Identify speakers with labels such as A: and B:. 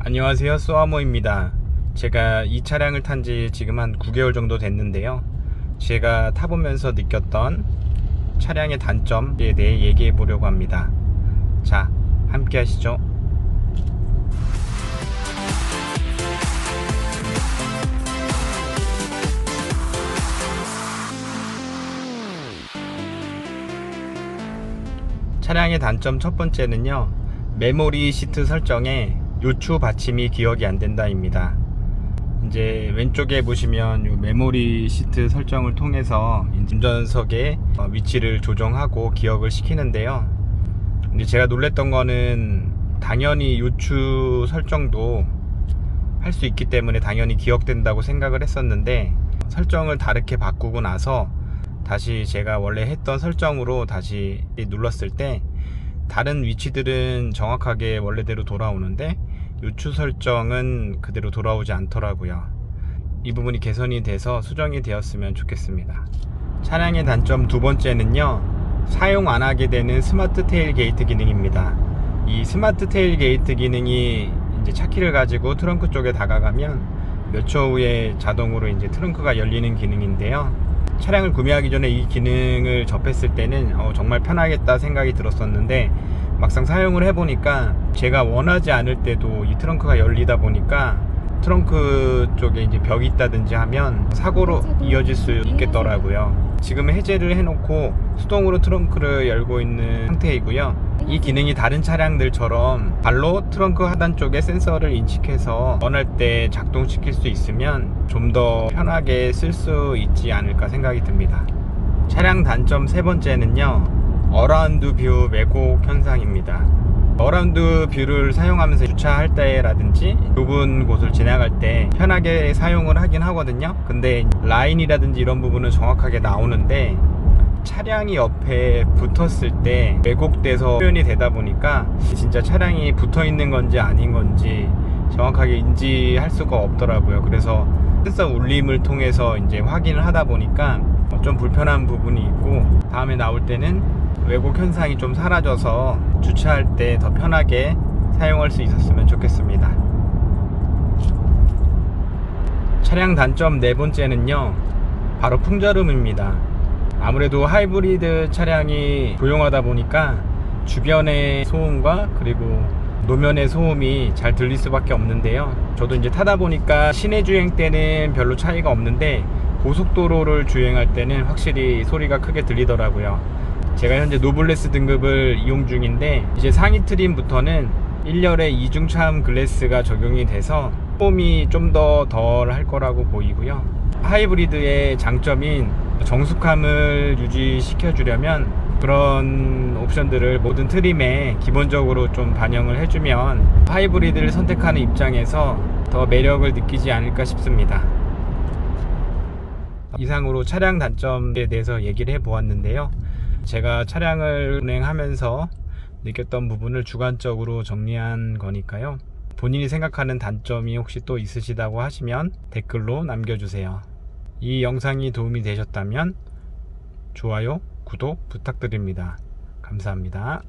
A: 안녕하세요 쏘아모입니다. 제가 이 차량을 탄 지 지금 한 9개월 정도 됐는데요. 제가 타보면서 느꼈던 차량의 단점에 대해 얘기해 보려고 합니다. 자 함께 하시죠. 차량의 단점 첫 번째는요 메모리 시트 설정에 요추 받침이 기억이 안 된다입니다. 이제 왼쪽에 보시면 요 메모리 시트 설정을 통해서 운전석의 어, 위치를 조정하고 기억을 시키는데요. 근데 제가 놀랬던 거는 당연히 요추 설정도 할 수 있기 때문에 당연히 기억된다고 생각을 했었는데 설정을 다르게 바꾸고 나서 다시 제가 원래 했던 설정으로 다시 눌렀을 때 다른 위치들은 정확하게 원래대로 돌아오는데 요추 설정은 그대로 돌아오지 않더라고요. 이 부분이 개선이 돼서 수정이 되었으면 좋겠습니다. 차량의 단점 두 번째는요. 사용 안 하게 되는 스마트 테일 게이트 기능입니다. 이 스마트 테일 게이트 기능이 이제 차키를 가지고 트렁크 쪽에 다가가면 몇 초 후에 자동으로 이제 트렁크가 열리는 기능인데요. 차량을 구매하기 전에 이 기능을 접했을 때는 어, 정말 편하겠다 생각이 들었었는데 막상 사용을 해보니까 제가 원하지 않을 때도 이 트렁크가 열리다 보니까 트렁크 쪽에 이제 벽이 있다든지 하면 사고로 이어질 수 있겠더라고요. 지금 해제를 해놓고 수동으로 트렁크를 열고 있는 상태이고요. 이 기능이 다른 차량들처럼 발로 트렁크 하단 쪽에 센서를 인식해서 원할 때 작동시킬 수 있으면 좀 더 편하게 쓸 수 있지 않을까 생각이 듭니다. 차량 단점 세 번째는요. 어라운드 뷰 왜곡 현상입니다. 어라운드 뷰를 사용하면서 주차할 때라든지 좁은 곳을 지나갈 때 편하게 사용을 하긴 하거든요. 근데 라인이라든지 이런 부분은 정확하게 나오는데 차량이 옆에 붙었을 때 왜곡돼서 표현이 되다 보니까 진짜 차량이 붙어 있는 건지 아닌 건지 정확하게 인지할 수가 없더라고요. 그래서 센서 울림을 통해서 이제 확인을 하다 보니까 좀 불편한 부분이 있고 다음에 나올 때는 왜곡 현상이 좀 사라져서 주차할 때 더 편하게 사용할 수 있었으면 좋겠습니다. 차량 단점 네 번째는요, 바로 풍절음입니다. 아무래도 하이브리드 차량이 조용하다 보니까 주변의 소음과 그리고 노면의 소음이 잘 들릴 수밖에 없는데요. 저도 이제 타다 보니까 시내 주행 때는 별로 차이가 없는데 고속도로를 주행할 때는 확실히 소리가 크게 들리더라고요. 제가 현재 노블레스 등급을 이용 중인데 이제 상위 트림부터는 1열에 이중차음 글래스가 적용이 돼서 소음이 좀 더 덜 할 거라고 보이고요. 하이브리드의 장점인 정숙함을 유지시켜 주려면 그런 옵션들을 모든 트림에 기본적으로 좀 반영을 해주면 하이브리드를 선택하는 입장에서 더 매력을 느끼지 않을까 싶습니다. 이상으로 차량 단점에 대해서 얘기를 해 보았는데요. 제가 차량을 운행하면서 느꼈던 부분을 주관적으로 정리한 거니까요. 본인이 생각하는 단점이 혹시 또 있으시다고 하시면 댓글로 남겨주세요. 이 영상이 도움이 되셨다면 좋아요, 구독 부탁드립니다. 감사합니다.